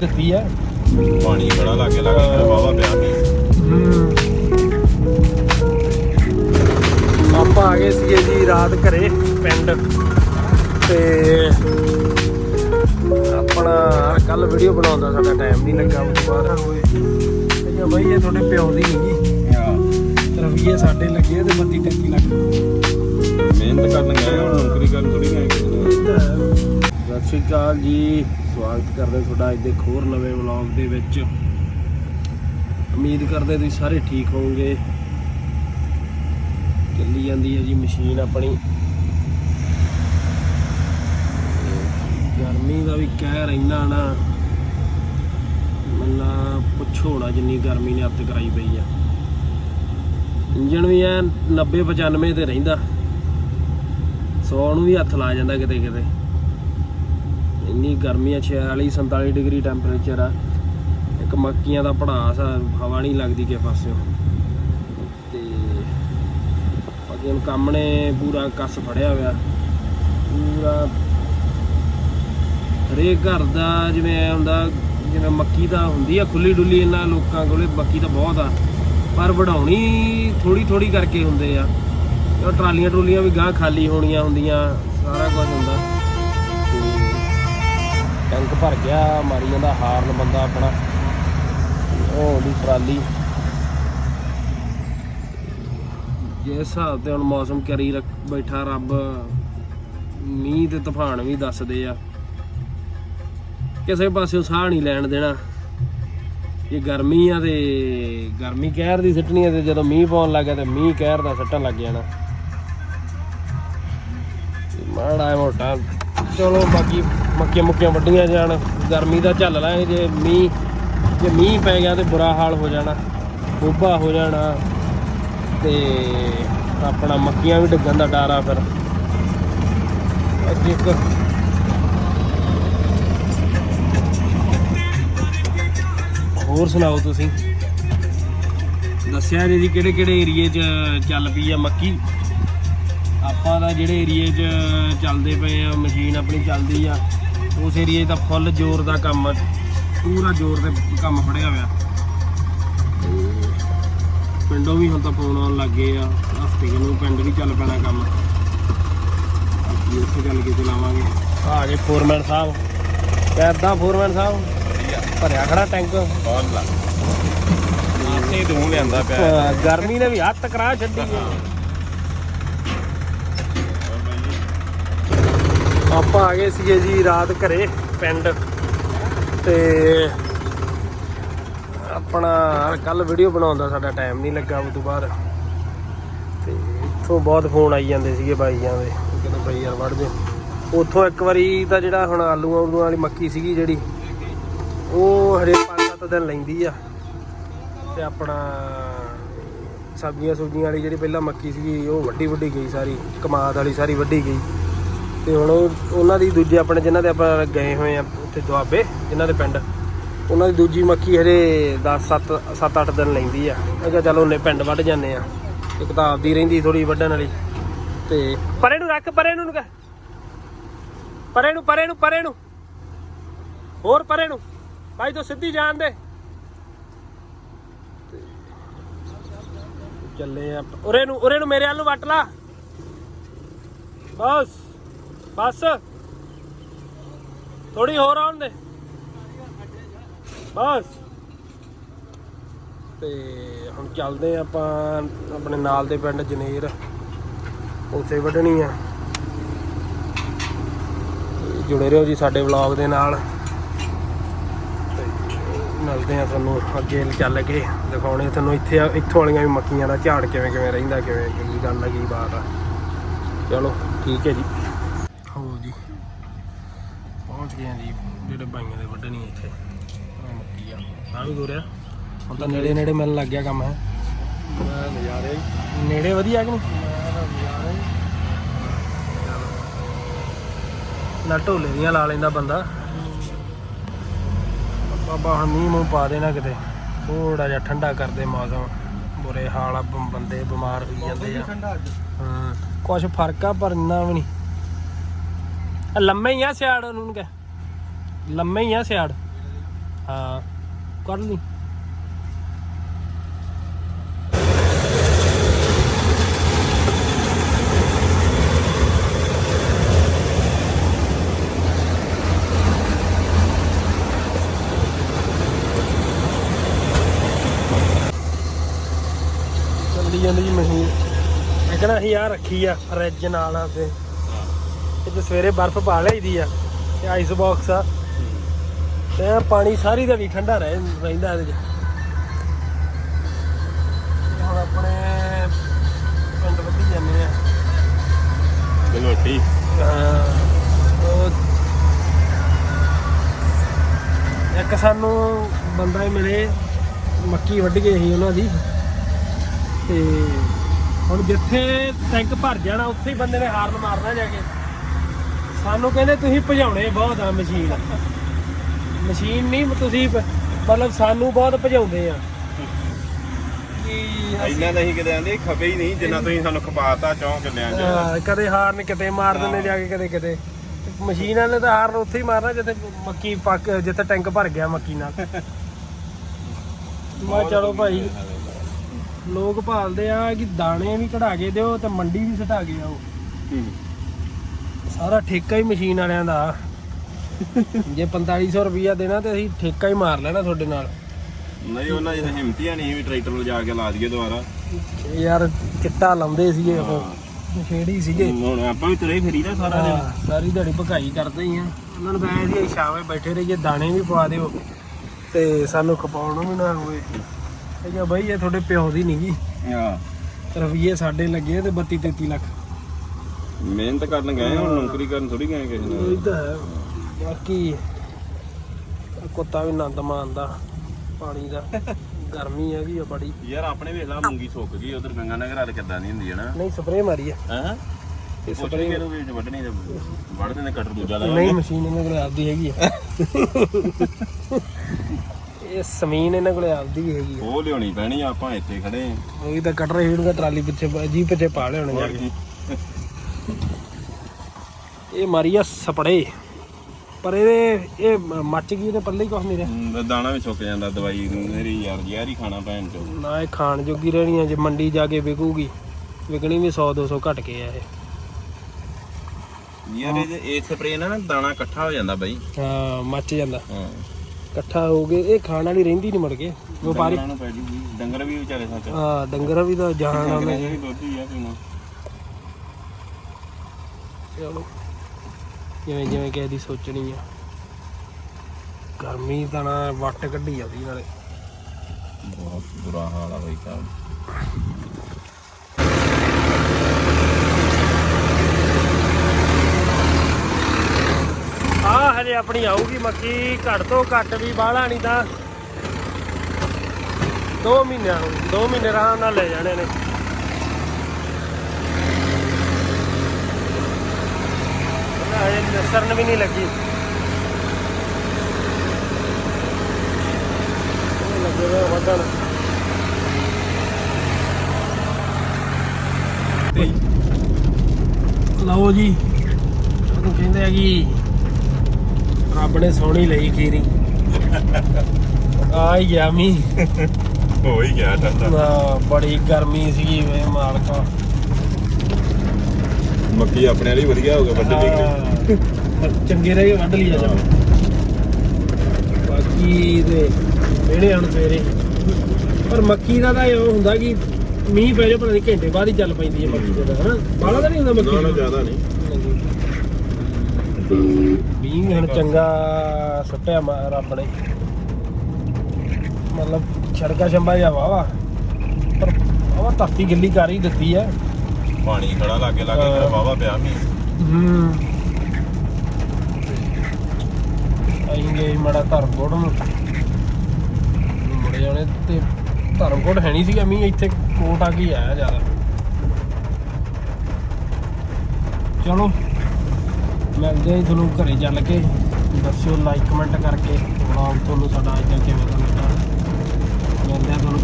ਦਿੱਤੀ ਆ। ਪਾਣੀ ਬੜਾ ਲੱਗੇ ਲੱਗੇ ਮੇਰਾ ਬਾਵਾ ਪਿਆ। ਆਪਾਂ ਆ ਗਏ ਸੀਗੇ ਜੀ ਰਾਤ ਘਰੇ ਪਿੰਡ। ਤੇ ਆਪਣਾ ਕੱਲ ਵੀਡੀਓ ਬਣਾਉਣ ਦਾ ਸਾਡਾ ਟਾਈਮ ਨਹੀਂ ਲੱਗਾ ਉਸ ਬਾਅਦ ਹੋਏ। ਇਹ ਬਈ ਇਹ ਤੁਹਾਡੇ ਪਿਓ ਦੀ ਨਹੀਂ ਜੀ। ਰਵਈਏ ਸਾਡੇ ਲੱਗੇ ਤੇ ਬੱਤੀ ਟੱਕੀ ਲੱਗ ਮਿਹਨਤ ਕਰਨ ਗਏ ਹੁਣ ਨੌਕਰੀ ਕਰਨ ਥੋੜੀ ਗਏ। ਸਤਿ ਸ਼੍ਰੀ ਅਕਾਲ ਜੀ। ਸਵਾਗਤ ਕਰਦੇ ਤੁਹਾਡਾ ਅੱਜ ਦੇ ਇੱਕ ਨਵੇਂ ਵਲੌਗ ਦੇ ਵਿੱਚ। ਉਮੀਦ ਕਰਦੇ ਤੁਸੀਂ ਸਾਰੇ ਠੀਕ ਹੋਵੋਗੇ। ਚੱਲੀ ਜਾਂਦੀ ਹੈ ਜੀ ਮਸ਼ੀਨ ਆਪਣੀ। ਗਰਮੀ ਦਾ ਵੀ ਕਹਿ ਰਹਿਣਾ ਨਾ। ਮੰਨਾ ਪੁੱਛੋ ਨਾ ਜਿੰਨੀ ਗਰਮੀ ਨੇ ਅੱਤ ਕਰਾਈ ਪਈ ਆ। ਇੰਜਣ ਵੀ ਐ 90 95 ਤੇ ਰਹਿੰਦਾ। 100 ਨੂੰ ਵੀ ਹੱਥ ਲਾ ਜਾਂਦਾ ਕਿਤੇ ਕਿਤੇ। ਇੰਨੀ ਗਰਮੀ ਆ 46 47 ਡਿਗਰੀ ਟੈਂਪਰੇਚਰ ਆ। ਇੱਕ ਮੱਕੀਆਂ ਦਾ ਪੜਾਸ ਆ, ਹਵਾ ਨਹੀਂ ਲੱਗਦੀ ਕਿਸੇ ਪਾਸਿਓਂ। ਤੇ ਬਾਕੀ ਹੁਣ ਕੰਮ ਨੇ ਪੂਰਾ ਕੱਸ ਫੜਿਆ ਹੋਇਆ। ਪੂਰਾ ਹਰੇਕ ਘਰ ਦਾ ਜਿਵੇਂ ਐਂ ਹੁੰਦਾ, ਜਿਵੇਂ ਮੱਕੀ ਦਾ ਹੁੰਦੀ ਆ ਖੁੱਲੀ ਡੁੱਲੀ ਇਹਨਾਂ ਲੋਕਾਂ ਕੋਲੇ, ਮੱਕੀ ਤਾਂ ਬਹੁਤ ਆ। ਪਰ ਵਢਾਉਣੀ ਥੋੜੀ ਥੋੜੀ ਕਰਕੇ ਹੁੰਦੇ ਆ। ਉਹ ਟਰਾਲੀਆਂ ਟਰੂਲੀਆਂ ਵੀ ਗਾਂ ਖਾਲੀ ਹੋਣੀਆਂ ਹੁੰਦੀਆਂ, ਸਾਰਾ ਕੁਝ ਹੁੰਦਾ। ਤੇ ਟੈਂਕ ਭਰ ਗਿਆ, ਮਾਰੀ ਜਾਂਦਾ ਹਾਰਨ ਬੰਦਾ ਆਪਣਾ। ਉਹ ਉਹਦੀ ਟਰਾਲੀ। ਜੇ ਹਿਸਾਬ ਤੇ ਹੁਣ ਮੌਸਮ ਕਰੀ ਰੱਖ ਬੈਠਾ ਰੱਬ, ਮੀਂਹ ਤੇ ਤੂਫਾਨ ਵੀ ਦੱਸਦੇ ਆ। ਕਿਸੇ ਪਾਸੇ ਸਾਹ ਨਹੀਂ ਲੈਣ ਦੇਣਾ। ਇਹ ਗਰਮੀ ਆ ਤੇ ਗਰਮੀ ਕਹਿਰ ਦੀ ਸਿੱਟਣੀ ਆ ਤੇ ਜਦੋਂ ਮੀਂਹ ਪਾਉਣ ਲੱਗਾ ਤੇ ਮੀਂਹ ਕਹਿਰ ਦਾ ਸਿੱਟਣ ਲੱਗ ਜਾਣਾ। ਮਾੜਾ ਮੋਟਾ। ਚਲੋ ਬਾਕੀ ਮੱਕੀਆਂ ਮੁੱਕੀਆਂ ਵੱਡੀਆਂ ਜਾਣ। ਗਰਮੀ ਦਾ ਝੱਲ ਲਾਂਗੇ ਜੇ ਮੀਂਹ ਜੇ ਮੀਂਹ ਪੈ ਗਿਆ ਤੇ ਬੁਰਾ ਹਾਲ ਹੋ ਜਾਣਾ। ਗੋਭਾ ਹੋ ਜਾਣਾ। ਤੇ ਆਪਣਾ ਮੱਕੀਆਂ ਵੀ ਡਿੱਗਣ ਦਾ ਡਰ ਆ ਫਿਰ। ਅੱਜ ਇੱਕ ਹੋਰ ਸੁਣਾਓ ਤੁਸੀਂ? ਦੱਸਿਆ ਜੀ ਕਿਹੜੇ ਕਿਹੜੇ ਏਰੀਏ 'ਚ ਚੱਲ ਪਈ ਆ ਮੱਕੀ? ਆਪਾਂ ਦਾ ਜਿਹੜੇ ਏਰੀਏ 'ਚ ਚੱਲਦੇ ਪਏ ਆ ਮਸ਼ੀਨ ਆਪਣੀ ਚੱਲਦੀ ਆ ਉਸ ਏਰੀਏ ਤਾਂ ਫੁੱਲ ਜ਼ੋਰ ਦਾ ਕੰਮ ਪੂਰਾ ਜ਼ੋਰ ਦੇ ਕੰਮ ਫੜਿਆ ਹੋਇਆ। ਪਿੰਡੋਂ ਵੀ ਹੁਣ ਤਾਂ ਫੋਨ ਆਉਣ ਲੱਗ ਗਏ ਆ ਹਫ਼ਤੇ ਨੂੰ ਪਿੰਡ ਵੀ ਚੱਲ ਪੈਣਾ ਕੰਮ। ਉੱਥੇ ਚੱਲ ਕੇ ਚਲਾਵਾਂਗੇ। ਆ ਗਏ ਫੋਰਮੈਨ ਸਾਹਿਬ। ਕਿੱਦਾਂ ਫੋਰਮੈਨ ਸਾਹਿਬ। ਭਰਿਆ ਖੜਾ ਟੈਂਕ ਬਹੁਤ ਲੱਗ ਆਪੇ ਤੂੰ ਲਿਆਂਦਾ ਪਿਆ। ਗਰਮੀ ਨੇ ਵੀ ਹੱਥ ਕਰਾ ਛੱਡੀ। ਹੈ। ਆਪਾਂ ਆ ਗਏ ਸੀਗੇ ਜੀ ਰਾਤ ਘਰੇ, ਪਿੰਡ। ਤੇ ਆਪਣਾ ਕੱਲ ਵੀਡੀਓ ਬਣਾਉਣ ਦਾ ਸਾਡਾ ਟਾਈਮ ਨਹੀਂ ਲੱਗਾ ਉਸ ਤੋਂ ਬਾਅਦ। ਤੇ ਇੱਥੋਂ ਬਹੁਤ ਫੋਨ ਆਈ ਜਾਂਦੇ ਸੀਗੇ ਬਾਈਆਂ ਦੇ ਕਹਿੰਦੇ ਬਾਈ ਯਾਰ ਵੜ ਦਿਓ ਉੱਥੋਂ ਇੱਕ ਵਾਰੀ ਤਾਂ ਜਿਹੜਾ ਹੁਣ ਆਲੂ ਆਲੂ ਵਾਲੀ ਮੱਕੀ ਸੀਗੀ ਜਿਹੜੀ, ਉਹ ਹਰੇ 5-7 ਦਿਨ ਲੈਂਦੀ ਆ। ਤੇ ਆਪਣਾ ਸਬਜ਼ੀਆਂ ਸੁਬਜ਼ੀਆਂ ਵਾਲੀ ਜਿਹੜੀ ਪਹਿਲਾਂ ਮੱਕੀ ਸੀਗੀ, ਉਹ ਵੱਡੀ ਵੱਡੀ ਗਈ ਸਾਰੀ, ਕਮਾਦ ਵਾਲੀ ਸਾਰੀ ਵੱਡੀ ਗਈ। ਤੇ ਹੁਣ ਉਹ- ਉਹਨਾਂ ਦੀ ਦੂਜੇ ਆਪਣੇ ਜਿਨ੍ਹਾਂ ਦੇ ਆਪਾਂ ਗਏ ਹੋਏ ਆ ਉੱਥੇ ਦੁਆਬੇ, ਜਿਨ੍ਹਾਂ ਦੇ ਪਿੰਡ। ਉਹਨਾਂ ਦੀ ਦੂਜੀ ਮੱਕੀ ਹਰੇ 10 7 7 8 ਦਿਨ ਲੈਂਦੀ ਆ। ਮੈਂ ਕਿਹਾ ਚਲੋ ਉਹਨੇ ਪਿੰਡ ਵੱਢ ਜਾਂਦੇ ਆ। ਇੱਕ ਤਾਂ ਆਪਦੀ ਰਹਿੰਦੀ ਥੋੜੀ ਵੱਢਣ ਵਾਲੀ। ਤੇ ਪਰੇ ਨੂੰ ਰੱਖ ਪਰੇ ਨੂੰ ਪਰੇ ਨੂੰ ਪਰੇ ਨੂੰ ਪਰੇ ਨੂੰ ਹੋਰ ਪਰੇ ਨੂੰ ਭਾਈ ਤੋਂ ਸਿੱਧੀ ਜਾਣ ਦੇ। ਚੱਲੇ ਆ ਉਰੇ ਨੂੰ ਉਰੇ ਨੂੰ ਮੇਰੇ ਵੱਲ ਨੂੰ ਵੱਟ ਲਾ। ਬਸ। ਬਸ। ਥੋੜੀ ਹੋਰ ਆਉਣ ਦੇ। ਬਸ। ਤੇ ਹੁਣ ਚੱਲਦੇ ਆ ਆਪਾਂ ਆਪਣੇ ਨਾਲ ਦੇ ਪਿੰਡ ਜਨੇਰ। ਉੱਥੇ ਵੱਢਣੀ ਆ। ਜੁੜੇ ਰਹੋ ਜੀ ਸਾਡੇ ਵਲੌਗ ਦੇ ਨਾਲ। ਤੇ ਮਿਲਦੇ ਆ ਤੁਹਾਨੂੰ ਅੱਗੇ ਚੱਲ ਕੇ। ਦਿਖਾਉਣੇ ਤੁਹਾਨੂੰ ਇੱਥੇ ਇੱਥੋਂ ਵਾਲੀਆਂ ਵੀ ਮੱਕੀਆਂ ਦਾ ਝਾੜ ਕਿਵੇਂ ਕਿਵੇਂ ਰਹਿੰਦਾ, ਕਿਵੇਂ ਕੀ ਗੱਲ ਆ, ਕੀ ਬਾਤ ਆ। ਚਲੋ, ਠੀਕ ਹੈ ਜੀ ਹੋ ਜੀ ਪਹੁੰਚ ਗਏ ਆ ਜੀ ਜਿਹੜੇ ਬਾਈਆਂ ਦੇ ਵੱਢਣੀ ਇੱਥੇ। ਆਹ ਮੱਕੀ ਆ। ਆ ਵੀ ਗੋਰਿਆ। ਹੁਣ ਤਾਂ ਨੇੜੇ ਨੇੜੇ ਮਿਲਣ ਲੱਗ ਗਿਆ ਕੰਮ ਹੈ। ਨਜ਼ਾਰੇ। ਨੇੜੇ ਵਧੀਆ ਕਿ ਨਹੀਂ? ਨਾ ਢੋਲੇ ਦੀਆਂ ਲਾ ਲੈਂਦਾ ਬੰਦਾ। ਬਾਬਾ ਹੁਣ ਮੀਂਹ ਮੂੰਹ ਪਾ ਦੇਣਾ ਕਿਤੇ। ਥੋੜਾ ਜਿਹਾ ਠੰਡਾ ਕਰਦੇ ਮੌਸਮ। ਬੁਰੇ ਹਾਲ ਆ ਬੰਦੇ ਬਿਮਾਰ ਹੋਈ ਜਾਂਦੇ ਆ। ਹਾਂ ਕੁਝ ਫ਼ਰਕ ਆ ਪਰ ਇੰਨਾ ਵੀ ਨਹੀਂ। ਲੰਮੇ ਹੀ ਆ ਸਿਆੜ ਉਹਨੂੰ ਕਹਿ। ਲੰਮੇ ਹੀ ਆ ਸਿਆੜ। ਹਾਂ, ਕਰ ਲਈ। ਚੱਲੀ ਜਾਂਦੀ ਜੀ ਮਸ਼ੀਨ। ਇਕਣਾ ਅਸੀਂ ਆ ਰੱਖੀ ਆ ਫਰਿੱਜ ਨਾਲ ਆ ਤੇ। ਇਹ ਤੇ ਸਵੇਰੇ ਬਰਫ਼ ਪਾ ਲਈਦੀ ਆ, ਤੇ ਆਈਸ ਬਾਕਸ ਆ। ਤੇ ਪਾਣੀ ਸਾਰੀ ਦਿਹਾੜੀ ਠੰਡਾ ਰਹਿ ਰਹਿੰਦਾ ਇਹਦੇ ਚ। ਤੇ ਹੁਣ ਆਪਣੇ ਪਿੰਡ ਵੱਧੀ ਜਾਂਦੇ ਆ। ਗਲੋਟੀ ਹਾਂ, ਉਹ ਇੱਕ ਸਾਨੂੰ ਬੰਦਾ ਹੀ ਮਿਲੇ ਮੱਕੀ ਵੱਢ ਗਏ ਸੀ ਉਹਨਾਂ ਦੀ। ਤੇ ਹੁਣ ਜਿੱਥੇ ਟੈਂਕ ਭਰ ਜਾਣਾ ਉੱਥੇ ਹੀ ਬੰਦੇ ਨੇ ਹਾਰਨ ਮਾਰਨਾ ਜਾ ਕੇ। ਸਾਨੂੰ ਕਹਿੰਦੇ ਤੁਸੀਂ ਭਜਾਉਣੇ ਬਹੁਤ ਆ ਮਸ਼ੀਨ। ਮਸ਼ੀਨ ਨਹੀਂ ਤੁਸੀਂ ਪ- ਮਤਲਬ ਸਾਨੂੰ ਬਹੁਤ ਭਜਾਉਂਦੇ ਆ। ਕਿ ਅਸੀਂ ਇੰਨਾ ਤਾਂ ਅਸੀਂ ਕਿਤੇ ਆਂਦੇ ਖਪੇ ਹੀ ਨਹੀਂ ਜਿੰਨਾ ਤੁਸੀਂ ਸਾਨੂੰ ਖਪਾਤਾ ਚੌਂ ਕਿੱਲਿਆਂ ਚ ਹਾਂ, ਕਦੇ ਹਾਰਨ ਕਿਤੇ ਮਾਰ ਦਿੰਦੇ ਜਾ ਕੇ ਕਦੇ ਕਿਤੇ। ਮਸ਼ੀਨ ਵਾਲੇ ਤਾਂ ਹਾਰਨ ਉੱਥੇ ਹੀ ਮਾਰਨਾ ਜਿੱਥੇ ਮੱਕੀ ਪੱਕ ਜਿੱਥੇ ਟੈਂਕ ਭਰ ਗਿਆ ਮੱਕੀ ਨਾਲ। ਮੈਂ ਚਲੋ ਭਾਈ ਲੋਕ ਭਾਲਦੇ ਆ ਕਿ ਦਾਣੇ ਵੀ ਕਢਾ ਕੇ ਦਿਓ ਤੇ ਮੰਡੀ ਵੀ ਸਟਾ ਕੇ ਆਓ। ਸਾਰਾ ਠੇਕਾ ਹੀ ਮਸ਼ੀਨ ਵਾਲਿਆਂ ਦਾ। ਜੇ 4500 ਰੁਪਈਆ ਦੇਣਾ ਤੇ ਅਸੀਂ ਠੇਕਾ ਹੀ ਮਾਰ ਲੈਣਾ ਤੁਹਾਡੇ ਨਾਲ। ਨਹੀਂ ਉਹਨਾਂ ਜਿਹੇ ਹਿੰਮਤੀਆਂ ਨਹੀਂ ਵੀ ਟਰੈਕਟਰ ਲਿਜਾ ਕੇ ਲਾ ਦਈਏ ਦੁਬਾਰਾ। ਯਾਰ ਚਿੱਟਾ ਲਾਉਂਦੇ ਸੀਗੇ ਉਹ। ਨਸ਼ੇੜੀ ਸੀਗੇ। ਹੁਣ ਆਪਾਂ ਵੀ ਤੁਰੇ ਫਿਰੀ ਨਾ ਸਾਰਾ ਦਿਨ। ਸਾਰੀ ਦਿਹਾੜੀ ਭਕਾਈ ਕਰਦੇ ਹੀ ਆ। ਉਹਨਾਂ ਨੂੰ ਬੈਠ ਜੀ ਸ਼ਾਮੇ ਬੈਠੇ ਰਹੀਏ ਦਾਣੇ ਵੀ ਪਵਾ ਦਿਓ। ਤੇ ਸਾਨੂੰ ਖਪਾਉਣ ਨੂੰ ਵੀ ਨਾ ਹੋਵੇ। ਇਹ ਕਿਹਾ ਬਈ ਇਹ ਤੁਹਾਡੇ ਪਿਓ ਦੀ ਨਹੀਂਗੀ ਹਾਂ। ਰੁਪਈਏ ਸਾਡੇ ਲੱਗੇ ਤੇ 32 33 ਲੱਖ। ਮਿਹਨਤ ਕਰਨ ਗਏ ਹੁਣ ਨੌਕਰੀ ਕਰਨ ਥੋੜੀ ਗਏ ਕਿਸੇ ਨਾਲ। ਇਹ ਤਾਂ ਹੈ। ਬਾਕੀ ਕੁੱਤਾ ਵੀ ਆਨੰਦ ਮਾਣਦਾ ਪਾਣੀ ਦਾ। ਗਰਮੀ ਹੈਗੀ ਆ ਬੜੀ। ਯਾਰ ਆਪਣੇ ਵੇਖ ਲਾ ਮੂੰਗੀ ਸੁੱਕ ਗਈ ਉਧਰ ਗੰਗਾ ਨਗਰ ਵਾਲ ਕਿੱਦਾਂ ਨਹੀਂ ਹੁੰਦੀ ਹੈ ਨਾ। ਨਹੀਂ ਸਪਰੇਅ ਮਾਰੀ ਆ। ਹਾਂ? ਇਹ ਸਪਰੇ ਸਪਰੇਅ ਕਿਹਨੂੰ ਵੀ ਵੱਢਣੀ ਤੇ ਵੱਢ ਦਿੰਦੇ ਕਟਰ ਦੂਜਾ ਲਾ ਨਹੀਂ ਮਸ਼ੀਨ ਇਹਨਾਂ ਕੋਲ ਆਪਦੀ ਹੈਗੀ ਆ। ਇਹ ਜ਼ਮੀਨ ਇਹਨਾਂ ਕੋਲ ਆਪਦੀ ਹੈਗੀ ਆ। ਉਹ ਲਿਆਉਣੀ ਪੈਣੀ ਆਪਾਂ ਇੱਥੇ ਖੜੇ ਆਂ। ਉਹ ਤਾਂ ਕੱਟ ਰਹੇ ਹੋਣਗੇ ਟਰਾਲੀ ਪਿੱਛੇ ਜੀ ਪਿੱਛੇ ਪਾ ਲਿਆਉਣੇ ਜਾ ਕੇ। ਇਹ ਮਾਰੀ ਆ ਸਪੜੇ ਪਰ ਇਹਦੇ ਇਹ ਮੱਚ ਗਈ ਤੇ ਪੱਲੇ ਹੀ ਕੁਛ ਨਹੀਂ ਰਿਹਾ। ਦਾਣਾ ਵੀ ਸੁੱਕ ਜਾਂਦਾ ਦਵਾਈ ਮੇਰੀ ਯਾਰ ਜ਼ਹਿਰ ਹੀ ਖਾਣਾ ਪੈਣ ਚੋ ਨਾ ਇਹ ਖਾਣ ਜੋਗੀ ਰਹਿਣੀ ਆ ਜੇ ਮੰਡੀ ਜਾ ਕੇ ਵਿਕੂਗੀ ਵਿਕਣੀ ਵੀ 100 200 ਘਟ ਕੇ ਆ ਇਹ। ਯਾਰ ਇਹ ਇਹ ਸਪਰੇ ਨਾਲ ਨਾ ਦਾਣਾ ਇਕੱਠਾ ਹੋ ਜਾਂਦਾ ਬਾਈ। ਹਾਂ ਮੱਚ ਜਾਂਦਾ। ਹਾਂ। ਇਕੱਠਾ ਹੋ ਗਏ ਇਹ ਖਾਣ ਵਾਲੀ ਰਹਿੰਦੀ ਨਹੀਂ ਮੁੜ ਕੇ। ਵਪਾਰੀ ਡੰਗਰਾਂ ਨੂੰ ਪੈ ਜੂਗੀ। ਡੰਗਰ ਵੀ ਵਿਚਾਰੇ ਸੱਚ। ਹਾਂ ਡੰਗਰ ਵੀ ਤਾਂ ਜਾਣ ਡੰਗਰਾਂ ਆਉਂਦੇ ਦੀ ਵੀ ਦੁੱਧ ਹੀ ਆ ਪੀਣਾ। ਚਲੋ। ਜਿਵੇਂ ਜਿਵੇਂ ਕਿਸੇ ਦੀ ਸੋਚਣੀ ਆ। ਗਰਮੀ ਤਾਂ ਨਾ ਵੱਟ ਕੱਢੀ ਜਾਂਦੀ ਨਾਲੇ। ਬਹੁਤ ਬੁਰਾ ਹਾਲ ਆ ਬਾਈ ਸਾਹਿਬ ਆ ਹਜੇ ਆਪਣੀ ਆਊਗੀ ਮੱਕੀ ਘੱਟ ਤੋਂ ਘੱਟ ਵੀ ਬਾਹਲਾ ਨਹੀਂ ਤਾਂ। 2 ਮਹੀਨਿਆਂ ਨੂੰ 2 ਮਹੀਨੇ ਆਰਾਮ ਨਾਲ ਲੈ ਜਾਣੇ ਨੇ। ਹਜੇ ਨਸਰਨ ਵੀ ਨਹੀਂ ਲੱਗੀ। ਵਧਣ। ਲਓ ਜੀ ਉਹਨੂੰ ਕਹਿੰਦੇ ਆ ਕਿ ਰੱਬ ਨੇ ਸੋਹਣੀ ਲਈ ਖੀਰੀ। ਆ ਹੀ ਗਿਆ ਮੀ ਹੋ ਹੀ ਗਿਆ ਠੰਡਾ। ਬੜੀ ਗਰਮੀ ਸੀਗੀ ਵੇ ਮਾਲਕਾ। ਮੱਕੀ ਆਪਣੇ ਵਾਲੀ ਵਧੀਆ ਹੋ ਗਿਆ ਵੱਡੇ ਨਿਕਲੇ ਚੰਗੇ ਰਹੇ ਵੱਢ ਲਿਆ ਜਾ ਬਾਕੀ ਤੇ ਵਿਹੜੇ ਹੁਣ ਸਵੇਰੇ। ਪਰ ਮੱਕੀ ਦਾ ਤਾਂ ਇਹ ਹੁੰਦਾ ਕਿ ਮੀਂਹ ਪੈ ਜਾ ਪਤਾ ਨਹੀਂ ਘੰਟੇ ਬਾਅਦ ਹੀ ਚੱਲ ਪੈਂਦੀ ਹੈ ਮੱਕੀ ਦਾ ਹਨਾ? ਬਾਲਾ ਤਾਂ ਨਹੀਂ ਹੁੰਦਾ ਮੱਕੀ ਦਾ? ਜ਼ਿਆਦਾ ਨਹੀਂ। ਮੀਂਹ ਹੁਣ ਚੰਗਾ ਸੁੱਟਿਆ ਮਾ- ਰੱਬ ਨੇ। ਮਤਲਬ ਛੜਕਾ ਛੰਬਾ ਜਾ ਵਾਵਾ ਪਰ ਵਾਵਾ ਧਰਤੀ ਗਿੱਲੀ ਕਰ ਹੀ ਦਿੱਤੀ ਆ ਪਾਣੀ ਖੜਾ ਲਾਗੇ ਲਾਗੇ ਹਾਂ। ਫਿਰ ਵਾਵਾ ਪਿਆ ਮੀ ਹੂੰ। ਅਸੀਂ ਗਏ, ਮੜਾ ਧਰਮਕੋਟ ਨੂੰ। ਮੁੜ ਜਾਣੇ ਤੇ ਧਰਮਕੋਟ ਹੈ ਨਹੀਂ ਸੀਗਾ ਮੀਂਹ, ਇੱਥੇ ਕੋਟ ਆ ਕੇ ਹੀ ਆਇਆ ਜ਼ਿਆਦਾ। ਚਲੋ, ਮਿਲਦੇ ਹਾਂ ਜੀ ਤੁਹਾਨੂੰ ਘਰੇ ਚੱਲ ਕੇ। ਦੱਸਿਓ ਲਾਈਕ ਕਮੈਂਟ ਕਰਕੇ। ਵਲੌਗ ਤੁਹਾਨੂੰ ਸਾਡਾ ਅੱਜ ਦਾ ਕਿਵੇਂ ਦਾ ਲੱਗਾ। ਮਿਲਦੇ ਹਾਂ ਤੁਹਾਨੂੰ